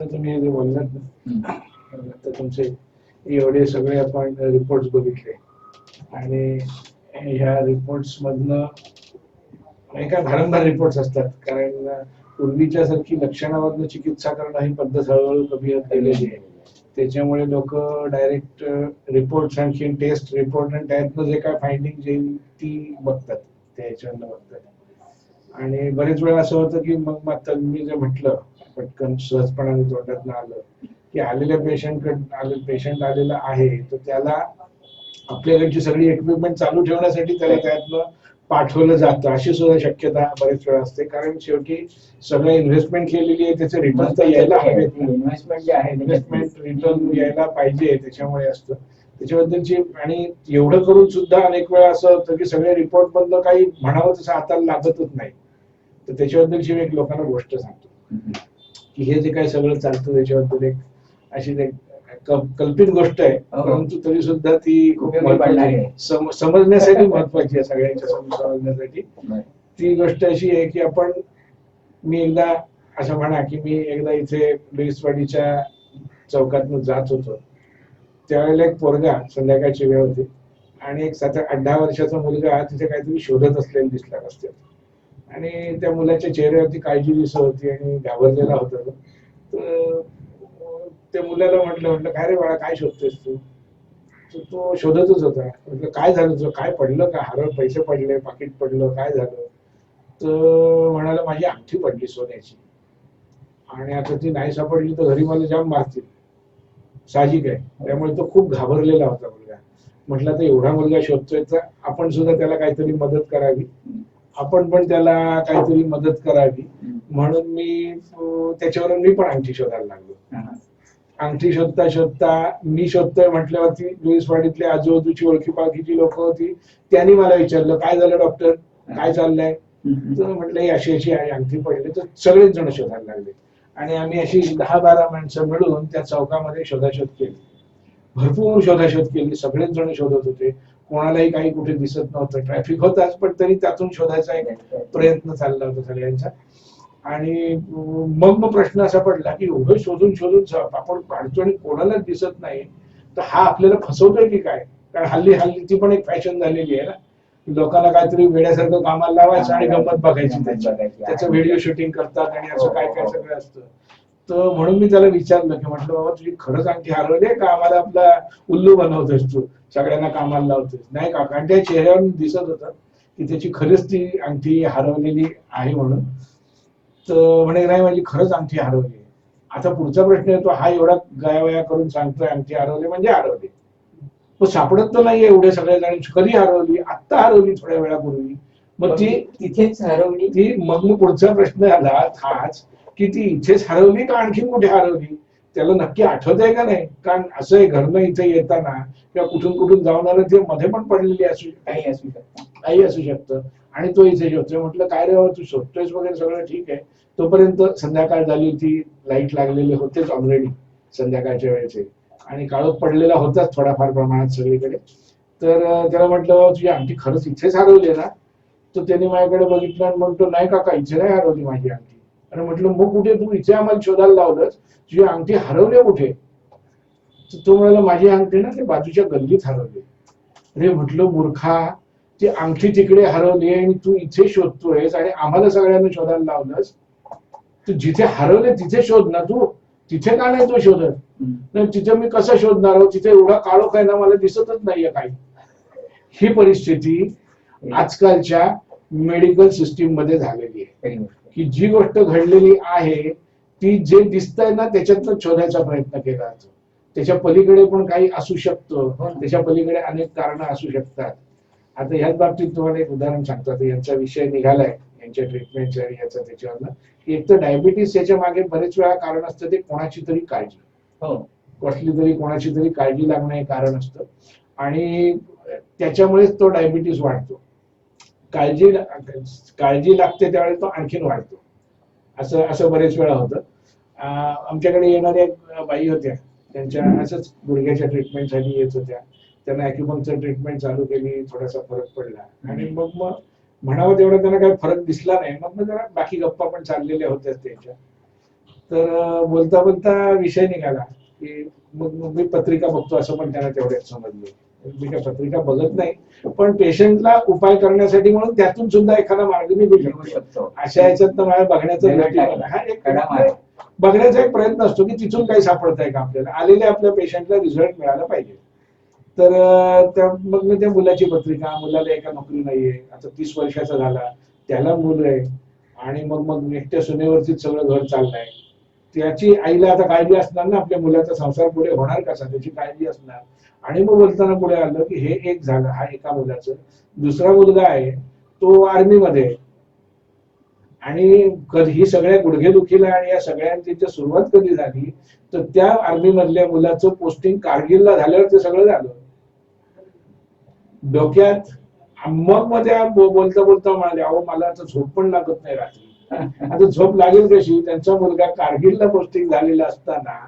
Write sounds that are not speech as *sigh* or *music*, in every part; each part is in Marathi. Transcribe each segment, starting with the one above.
तुम्ही जे बोललात ना तर तुमचे एवढे सगळे आपण रिपोर्ट बघितले. आणि ह्या रिपोर्ट्स मधनं नाही का भारंभार रिपोर्ट्स असतात. कारण पूर्वीच्या सारखी लक्षणावरनं चिकित्सा करणं ही पद्धत हळूहळू कमी होत गेलेली आहे. त्याच्यामुळे लोक डायरेक्ट रिपोर्ट आणखी टेस्ट रिपोर्ट आणि त्यातनं जे काय फायंडिंग येईल ती बघतात त्याच्यावरनं बघतात. आणि बरेच वेळा असं होतं की मग आता मी जे म्हटलं पटकन सहजपणाने तोंडात आलं की आलेल्या पेशंट आले पेशंट आलेला आहे तर त्याला आपल्याकडची सगळी इक्विपमेंट चालू ठेवण्यासाठी त्याला त्यातनं पाठवलं जातं अशी सुद्धा शक्यता बरेच वेळा असते. कारण शेवटी सगळं इन्व्हेस्टमेंट केलेली आहे त्याचे रिटर्न तर यायला हवेत. इन्व्हेस्टमेंट जे आहे इन्व्हेस्टमेंट रिटर्न यायला पाहिजे त्याच्यामुळे असतं. त्याच्याबद्दलची आणि एवढं करून सुद्धा अनेक वेळा असं होतं की सगळे रिपोर्ट मधलं काही म्हणावं तसं हाताला लागतच नाही. तर त्याच्याबद्दलची मी एक लोकांना गोष्ट सांगतो. की हे जे काही सगळं चालतं त्याच्याबद्दल एक अशी एक कल्पित गोष्ट आहे. हो. परंतु तरी सुद्धा ती समजण्यासाठी महत्वाची आहे सगळ्यांच्या समोर समजण्यासाठी. ती गोष्ट अशी आहे की आपण मी एकदा असं म्हणा की मी एकदा इथे लुईसवाडीच्या चौकातनं जात होतो. त्यावेळेला एक पोरगा संध्याकाळची वेळ होती. आणि एक सात आठ दहा वर्षाचा मुलगा तिथे काहीतरी शोधत असलेला दिसला रस्त्यात. आणि त्या मुलाच्या चेहऱ्यावरती काळजी दिसत होती आणि घाबरलेला होता तो. तर त्या मुलाला म्हटलं म्हटलं काय रे बाळा काय शोधतोयस तू? तर तो शोधतच होता. म्हटलं काय झालं तुझं? काय पडलं का? हरळ पैसे पडले पाकिट पडलं काय झालं? तर म्हणाला माझी अंगठी पडली सोन्याची. आणि आता ती नाही सापडली तर घरी मला जाम मारतील. साहजिक आहे. त्यामुळे तो खूप घाबरलेला होता मुलगा. म्हटलं तर एवढा मुलगा शोधतोय तर आपण सुद्धा त्याला काहीतरी मदत करावी. आपण पण त्याला काहीतरी मदत करावी. म्हणून मी त्याच्यावर त्याच्यावरून मी पण अंगठी शोधायला लागलो. अंगठी शोधता शोधता मी शोधतोय म्हटल्यावरती लुईसवाडीतले आजूबाजूची ओळखी पाळखीची लोक होती. त्यांनी मला विचारलं काय झालं डॉक्टर? काय चाललंय? तर म्हटलं अशी अशी आहे अंगठी पडली. तर सगळेच जण शोधायला लागले. आणि आम्ही अशी दहा बारा माणसं मिळून त्या चौकामध्ये शोधाशोध केली. भरपूर शोधाशोध केली. सगळेच जण शोधत होते. कोणालाही काही कुठे दिसत नव्हतं. ट्रॅफिक होताच पण तरी त्यातून शोधायचा एक प्रयत्न चालला होता सगळ्यांचा. आणि मग मग प्रश्न असा पडला की एवढं शोधून शोधून आपण काढतो आणि कोणालाच दिसत नाही तर हा आपल्याला फसवतोय की काय? कारण हल्ली हल्ली ती पण एक फॅशन झालेली आहे ना. लोकांना काहीतरी वेड्यासारखं कामाला लावायचं आणि गंमत बघायची त्याची. त्याचं व्हिडिओ शूटिंग करतात आणि असं काय काय सगळं असतं. तर म्हणून मी त्याला विचारलं की म्हटलं बाबा तुझी खरंच अंगठी हरवली आहे का? आम्हाला आपला उल्लू बनवतोस तू. सगळ्यांना कामाला लावतोस नाही का कारण त्या चेहऱ्यावर दिसत होतं की त्याची खरंच ती अंगठी हरवलेली आहे म्हणून. तर म्हणे नाही माझी खरंच अंगठी हरवली. आता पुढचा प्रश्न येतो हा एवढा गायावया करून सांगतोय अंगठी हरवली म्हणजे हरवली. तो सापडत तर नाहीये एवढे सगळे जण कधी हरवली? आत्ता हरवली थोड्या वेळापूर्वी. मग ती तिथेच हरवली? ती मग मग पुढचा प्रश्न आला हाच की ती इथेच हरवली का आणखीन कुठे हरवली? त्याला नक्की आठवत आहे का नाही? कारण असं आहे घरनं इथे येताना किंवा कुठून कुठून जाऊन आलं ते मध्ये पण पडलेली असू काही असू शकतं. काही असू शकतं. आणि तो इथे शोधतोय म्हटलं काय रे तू शोधतोयस वगैरे सगळं? ठीक आहे. तोपर्यंत संध्याकाळ झाली होती. लाइट लागलेले होतेच ऑलरेडी संध्याकाळच्या वेळेचे. आणि काळोख पडलेला होताच थोडाफार प्रमाणात सगळीकडे. तर त्याला म्हटलं तुझी अंगठी खरंच इथेच हरवली ना? तर त्याने माझ्याकडे बघितलं आणि म्हणतो नाही काका इथे नाही हरवली माझी अंगठी. आणि म्हटलं मग कुठे? तू इथे आम्हाला शोधायला लावलंस? तुझी अंगठी हरवली कुठे? तर तो म्हणाला माझी अंगठी ना ते बाजूच्या गल्लीत हरवली अरे म्हटलं मूर्खा ती अंगठी तिकडे हरवली आणि तू इथे शोधतोयस आणि आम्हाला सगळ्यांना शोधायला लावलंस? तू जिथे हरवले तिथे शोध ना तू. तिथे का नाही तो शोधत? नाही तिथे मी कसं शोधणार आहोत तिथे एवढा काळोख आहे ना मला दिसतच नाहीये काही. ही परिस्थिती आजकालच्या मेडिकल सिस्टीममध्ये झालेली आहे. की जी गोष्ट घडलेली आहे ती जे दिसतंय ना त्याच्यातनं शोधायचा प्रयत्न केला जातो. त्याच्या पलीकडे पण काही असू शकतं. हो. त्याच्या पलीकडे अनेक कारण असू शकतात. आता ह्याच बाबतीत तुम्हाला एक उदाहरण सांगतो. आता यांचा विषय निघालाय. यांच्या ट्रीटमेंटच्या याचा त्याच्यावरनं. की एक तर डायबिटीस याच्या मागे बरेच वेळा कारण असतं ते कोणाची तरी काळजी. हो. कसली तरी कोणाची तरी काळजी लागणं हे कारण असतं. आणि त्याच्यामुळेच तो डायबिटीस वाढतो. काळजी काळजी लागते त्यावेळेस तो आणखीन वाढतो. असं असं बरेच वेळा होतं. आमच्याकडे येणाऱ्या बाई होत्या. त्यांच्या असंच गुडघ्याच्या ट्रीटमेंटसाठी येत होत्या. त्यांना ॲक्युपंक्चर ट्रीटमेंट चालू केली थोडासा फरक पडला. आणि मग मग म्हणावं तेवढा त्यांना काही फरक दिसला नाही. मग जरा बाकी गप्पा पण चाललेल्या होत्याच त्यांच्या. तर बोलता बोलता विषय निघाला की मग मी पत्रिका बघतो असं पण त्यांना तेवढ्यात समजलं. मी काय पत्रिका बघत नाही. पण पेशंटला उपाय करण्यासाठी म्हणून त्यातून सुद्धा एखादा मार्ग निघू शकतो. अशा याच्यात मला बघण्याचा. हा. बघण्याचा एक प्रयत्न असतो की तिथून काही सापडत आहे का आपल्याला? आलेल्या आपल्या पेशंटला रिझल्ट मिळाला पाहिजे. तर त्या- मग मी त्या मुलाची पत्रिका मुलाला एका नोकरी नाहीये आता तीस वर्षाचा झाला त्याला मुलं आहे आणि मग मग एकट्या सुनेवरतीच सगळं घर चाललंय. त्याची आईला आता काळजी असणार ना आपल्या मुलाचा संसार पुढे होणार कसा? त्याची काळजी असणार. आणि मग बोलताना पुढे आलं की हे एक झालं हा एका मुलाचं. दुसरा मुलगा आहे तो आर्मीमध्ये आणि कधी ही सगळ्या गुडघेदुखीला आणि या सगळ्यांची जर सुरुवात कधी झाली तर त्या आर्मी मधल्या मुलाचं पोस्टिंग कारगिलला झाल्यावर ते सगळं झालं. डोक्यात मग बो- बोलता बोलता म्हणाले अहो मला आता झोप पण लागत नाही रात्री. *laughs* आता झोप लागेल कशी? त्यांचा मुलगा कारगिलला पोस्टिंग झालेला असताना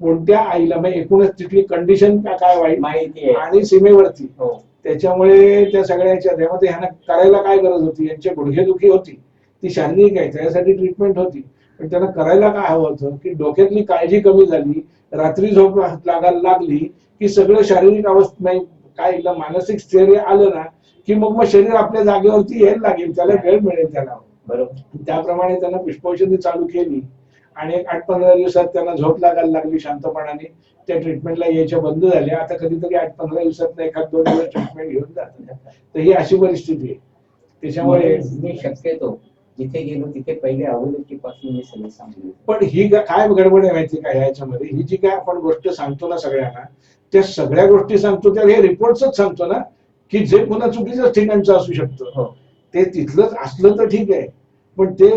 कोणत्या आईला म्हणजे एकूणच तिथली कंडिशन काय वाईट? माहिती आहे. आणि सीमेवरती. हो. त्याच्यामुळे त्या सगळ्याच्या त्यामध्ये ह्यांना करायला काय गरज होती? यांच्या गुडघेदुखी होती. ती शारीरिक आहे त्याच्यासाठी ट्रीटमेंट होती. पण त्यांना करायला काय हवं होतं? की डोक्यातली काळजी कमी झाली रात्री झोप लागायला लागली की सगळं शारीरिक अवस्था नाही काय एकदा मानसिक स्थैर्य आलं ना की मग मग शरीर आपल्या जागेवरती यायला लागेल त्याला वेळ मिळेल त्याला. बरोबर. त्याप्रमाणे त्यांना पुष्पौषधी चालू केली आणि एक आठ पंधरा दिवसात त्यांना झोप लागायला लागली शांतपणाने. त्या ट्रीटमेंटला यायच्या बंद झाल्या. आता कधीतरी आठ पंधरा दिवसात एखाद दोन दिवस ट्रीटमेंट घेऊन जातात. तर ही अशी परिस्थिती आहे. त्याच्यामुळे मी शक्यतो जिथे गेलो तिथे पहिले अगोदरची मी सगळे सांगतो पण ही काय गडबड आहे माहिती का ह्याच्यामध्ये? ही जी काय आपण गोष्ट सांगतो ना सगळ्यांना त्या सगळ्या गोष्टी सांगतो त्या हे रिपोर्टच सांगतो ना की जे पुन्हा चुकीच्याच ठिकाणचं असू शकतं. हो. ते तिथलंच असलं तर ठीक आहे पण ते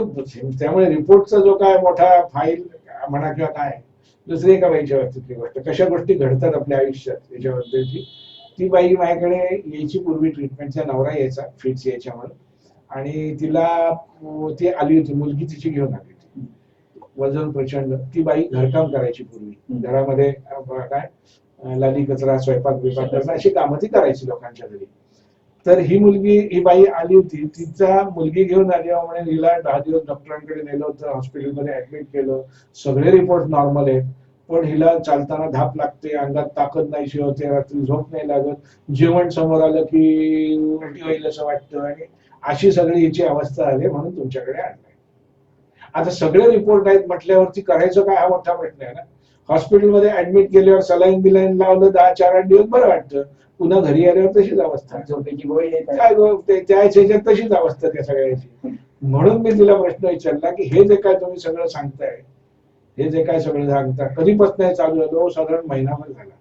त्यामुळे रिपोर्टचा जो काय मोठा फाईल म्हणा किंवा काय दुसरी एका बाईच्या बाबतीतली गोष्ट. कशा गोष्टी घडतात आपल्या आयुष्यात याच्याबद्दलची ती बाई माझ्याकडे यायची पूर्वी ट्रीटमेंटचा नवरा यायचा फिट्स यायच्या म्हणून आणि तिला ती आली होती मुलगी तिची घेऊन आली होती. वजन प्रचंड. ती बाई घरकाम करायची पूर्वी. घरामध्ये काय लादी कचरा स्वयंपाक बिपाक करणं अशी कामं ती करायची लोकांच्या घरी. तर ही मुलगी ही बाई आली होती. तिचा मुलगी घेऊन आली अहो म्हणे हिला दहा दिवस डॉक्टरांकडे नेलं होतं हॉस्पिटलमध्ये ऍडमिट केलं. सगळे रिपोर्ट नॉर्मल आहेत. पण हिला चालताना धाप लागते अंगात ताकद नाहीशी होते रात्री झोप नाही लागत. जेवण समोर आलं की उलटी होईल असं वाटतं. आणि अशी सगळी हिची अवस्था आली म्हणून तुमच्याकडे आणलंय. आता सगळे रिपोर्ट आहेत म्हटल्यावरती करायचं काय हा मोठा प्रश्न आहे ना. हॉस्पिटलमध्ये ऍडमिट केल्यावर सलाईन बिलाईन लावलं दहा चार आठ दिवस बरं वाटतं. पुन्हा घरी आल्यावर तशीच अवस्था. काय ह्याच्यात तशीच अवस्था त्या सगळ्याची. म्हणून मी तिला प्रश्न विचारला की हे जे काय तुम्ही सगळं सांगताय हे जे काय सगळं सांगता कधीपासून हे चालू झालं? हो, साधारण महिनाभर झाला.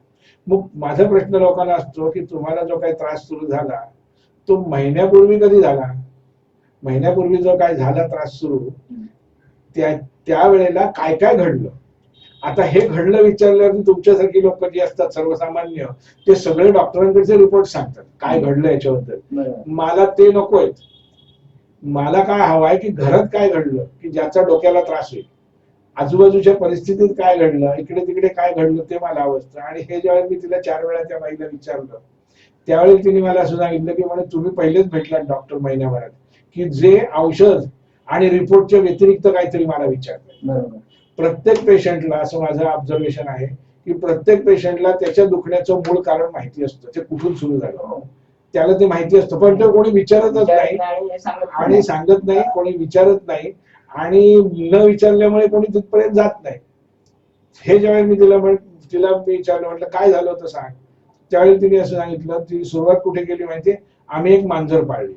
मग माझा प्रश्न लोकांना असतो की तुम्हाला जो काही त्रास सुरू झाला तो महिन्यापूर्वी कधी झाला? महिन्यापूर्वी जो काय झाला त्रास सुरू त्या त्यावेळेला काय काय घडलं? आता हे घडलं विचारल्यावर तुमच्यासारखी लोक जी असतात सर्वसामान्य ते सगळे डॉक्टरांकडचे रिपोर्ट सांगतात काय घडलं याच्याबद्दल. मला ते नकोय मला काय हवंय की घरात काय घडलं की ज्याचा डोक्याला त्रास होईल? आजूबाजूच्या परिस्थितीत काय घडलं इकडे तिकडे काय घडलं ते मला आवडतं. आणि हे ज्यावेळी मी तिला चार वेळा त्या बाईला विचारलं त्यावेळी तिने मला असं सांगितलं की म्हणे तुम्ही पहिलेच भेटलात डॉक्टर महिन्याभरात की जे औषध आणि रिपोर्टच्या व्यतिरिक्त काहीतरी मला विचारलं बरोबर. प्रत्येक पेशंटला असं माझं ऑब्झर्वेशन आहे की प्रत्येक पेशंटला त्याच्या दुखण्याचं मूळ कारण माहिती असतं ते कुठून सुरू झालं. त्याला ते माहिती असतं पण ते कोणी विचारतच नाही. आणि हे. सांगत नाही कोणी विचारत नाही. आणि न विचारल्यामुळे कोणी तिथपर्यंत जात नाही. हे ज्यावेळी मी तिला म्हण तिला मी विचारलं म्हटलं काय झालं होतं सांग? त्यावेळी तिने असं सांगितलं ती सुरुवात कुठे केली माहितीये? आम्ही एक मांजर पाळली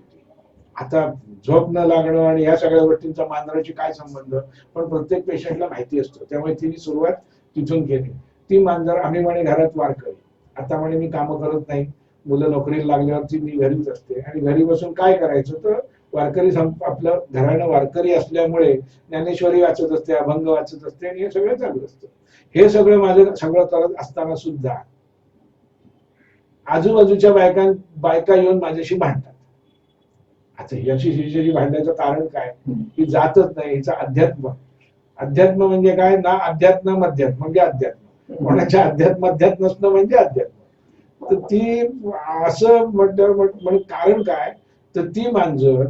आता झोप न लागणं आणि ह्या सगळ्या गोष्टींचा मांजराची काय संबंध? पण प्रत्येक पेशंटला माहिती असतो. त्यामुळे तिने सुरुवात तिथून केली. ती मांजर आम्ही म्हणे घरात वारकरी आता म्हणे मी कामं करत नाही. मुलं नोकरीला लागल्यावरती मी घरीच असते आणि घरी बसून काय करायचं तर वारकरी संप आपलं घराणं वारकरी असल्यामुळे ज्ञानेश्वरी वाचत असते अभंग वाचत असते आणि हे सगळं चालू असतं. हे सगळं माझं सगळं करत असताना सुद्धा आजूबाजूच्या बायकां बायका येऊन माझ्याशी भांडतात. आता याशी हिच्याशी भांडण्याचं कारण काय? ही जातच नाही हिचं अध्यात्म. अध्यात्म म्हणजे काय? ना अध्यात्म मध्यात्म म्हणजे अध्यात्म. कोणाच्या अध्यात्म अध्यात्म नसणं म्हणजे अध्यात्म. तर ती असं म्हटलं म्हणजे कारण काय? तर ती मांजर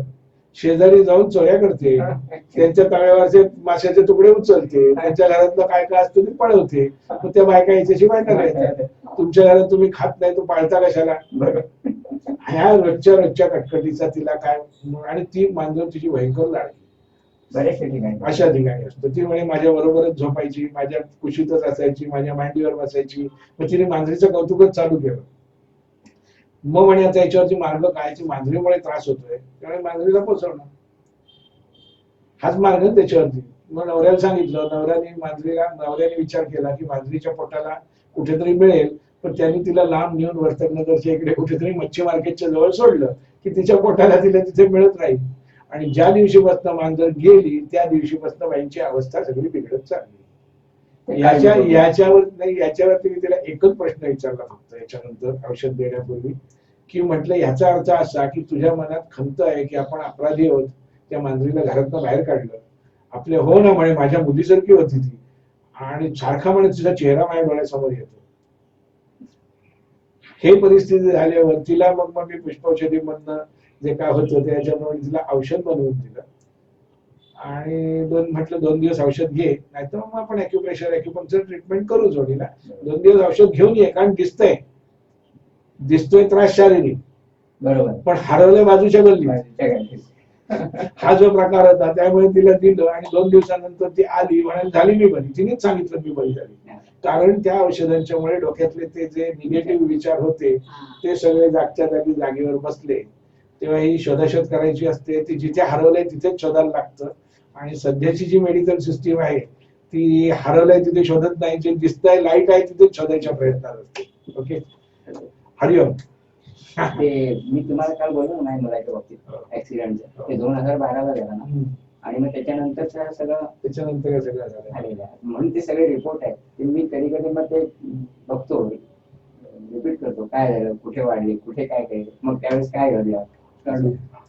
शेजारी जाऊन चोऱ्या करते. त्यांच्या तव्यावरचे माशाचे तुकडे उचलते. त्यांच्या घरातलं काय काय असतं ते पळवते. मग त्या बायका याच्याशी भांडण येतात तुमच्या घरात तुम्ही खात नाही तू पाळता कशाला? ह्या रोजच्या रोजच्या कटकटीचा तिला काय? आणि ती मांजर तिची भयंकर बऱ्याचशा ठिकाणी. अशा ठिकाणी असतो. ती म्हणे माझ्या बरोबरच झोपायची माझ्या कुशीतच असायची माझ्या मांडीवर बसायची. मग तिने मांजरीचं कौतुकच चालू केलं. मग म्हणे आता याच्यावरती मार्ग काय मांजरीमुळे त्रास होतोय त्यामुळे मांजरीला पोचवणं. हाच मार्ग त्याच्यावरती. मग नवऱ्याला सांगितलं नवऱ्याने मांजरीला नवऱ्याने विचार केला की मांजरीच्या पोटाला कुठेतरी मिळेल पण त्यांनी तिला लांब नेऊन वर्तकनगरच्या इकडे कुठेतरी मच्छी मार्केटच्या जवळ सोडलं की तिच्या पोटाला तिला तिथे मिळत राहील. आणि ज्या दिवशीपासून मांजर गेली त्या दिवशीपासून बाईंची अवस्था सगळी बिघडत चालली. याच्या याच्यावर नाही याच्यावरती मी तिला एकच प्रश्न विचारला फक्त याच्यानंतर औषध देण्यापूर्वी की म्हटलं ह्याचा अर्थ असा की तुझ्या मनात खंत आहे की आपण अपराधी आहोत त्या मांजरीला घरातनं बाहेर काढलं. आपले हो ना म्हणे माझ्या मुलीसारखी होती ती आणि सारखा म्हणे तिचा चेहरा माझ्या डोळ्यासमोर येतो. हे परिस्थिती झाल्यावर तिला मग मग मी पुष्पौषधी मधनं जे काय होतं त्याच्यामुळे तिला औषध बनवून दिलं. आणि दोन म्हटलं दोन दिवस औषध घे नाहीतर मग आपण अॅक्युप्रेशर अॅक्युपंक्चर ट्रीटमेंट करू जोडीला. दोन दिवस औषध घेऊन ये कारण दिसतंय. दिसतोय त्रास शारीरिक बरोबर. पण हरवलं बाजूच्या गल्ली. *laughs* हा जो प्रकार होता त्यामुळे तिला दिलं आणि दोन दिवसानंतर ती आली म्हणाली झाली मी बरी. तिनेच सांगितलं मी बरी झाली. कारण त्या औषधांच्यामुळे डोक्यातले ते जे निगेटिव्ह विचार होते ते सगळे जागच्या जागी जागेवर बसले. तेव्हा ही शोधाशोध करायची असते ती जिथे हरवलंय तिथेच शोधायला लागतं. आणि सध्याची जी मेडिकल सिस्टीम आहे ती हरवलंय तिथे शोधत नाही. जे दिसतंय लाइट आहे तिथेच शोधायच्या प्रयत्नात असते. ओके हरिओम मी तुम्हाला काल बोललो नाही मुलाच्या बाबतीत ऍक्सिडेंटचं ते दोन हजार बाराला झालं ना. आणि मग त्याच्यानंतर सगळं त्याच्यानंतर हे सगळं झालेलं आहे. म्हणून ते सगळे रिपोर्ट आहेत. ते मी कधी कधी मग ते बघतो. रिपीट करतो. काय झालं? कुठे वाढले? कुठे काय काय मग त्यावेळेस काय घडलं.